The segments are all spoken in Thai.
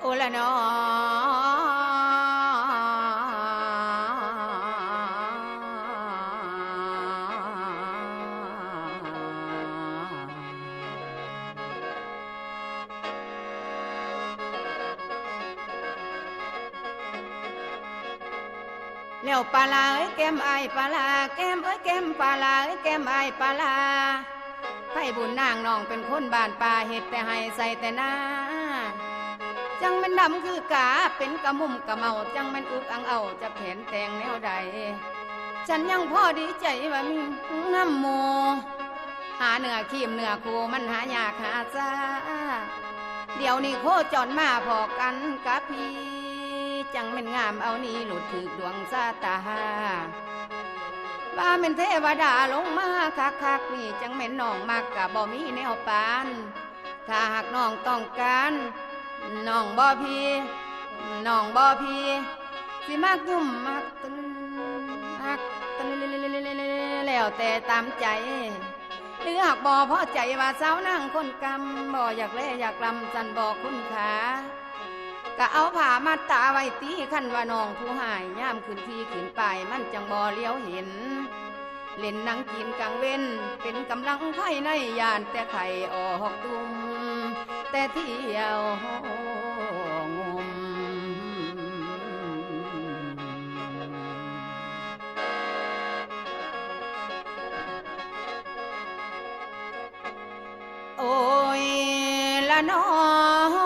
โอละนอแล้วปลาลาเอ้ยแก้มไอปลาลาแก้มเอ้ยแก้มปลาลาเอ้ยแก้มไอปลาลา พ่บุญนางน้องเป็นคนบ้านป่าเห็ดแต่ให้ใส่แต่หน้า จังมันดำคือกาเป็นกระมุมกระเมา จังมันอุกอังเอาจะแขนแต่งแนวใด ฉันยังพ่อดีใจว่ามีน้ำโม หาเนื้อขีมเนื้อคูมันหายากหาซาเดี๋ยวนี้โคจรมาพอกันกับพี่ จังเป็นงามเอานี่หลุดถึกดวงซาตา ว่าเป็นเทวดาลงมาคักคักนี่จังเป็นน้องมากกะบ่มีแนวปาน ถ้าหากน้องต้องการน้องบ่พีน้องบ่พีสิมากยุ่มมากตึนมากตึนแล้วแต่ตามใจหรือหากบ่พอใจว่าสาวนั่งคนกำบ่อยากเล่อยากลำจันบอกคุณขา ก็เอาผ้ามาตาไว้ตีขันว่าน้องผู้หายย่ามขึ้นที่ขึ้นไปมันจังบ่เลี้ยวเห็น เล่นนังกินกลางเว้น เป็นกำลังไข่ในยานแต่ไข่ออกตุมแต่เที่ยวงมโอ้ยละนอน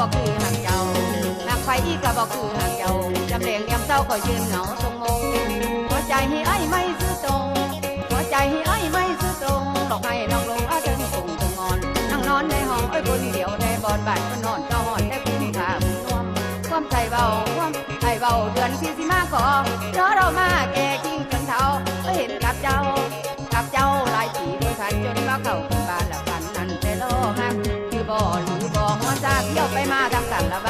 บ่คือหักเจ้าหากไฟก็บอกคือหากเจ้าจำเลียงยมเศร้าก็ยืนเหงาตรงงงหัวใจให้ไอ้ไม่ซื้อตรงหัวใจให้ไอ้ไม่ซื้อตรงหลอกให้น้องลงอาเดินส่งตรงงอน นั่งนอนในห้องไอ้คนเดียวในบอนบาดมันอนเจ้าหอนได้คุ้มค่าบุญนวมความใจเบาความไอ้เบาเดือนที่สิมาก่อเจอเรามาแก่ ไปมาทำกันละบาก็เอา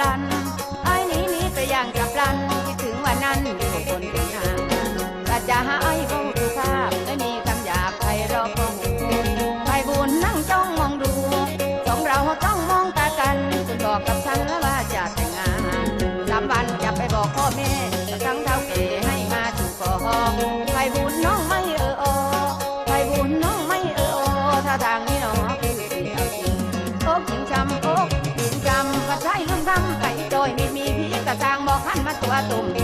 กัน ขั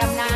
ดำน้ำ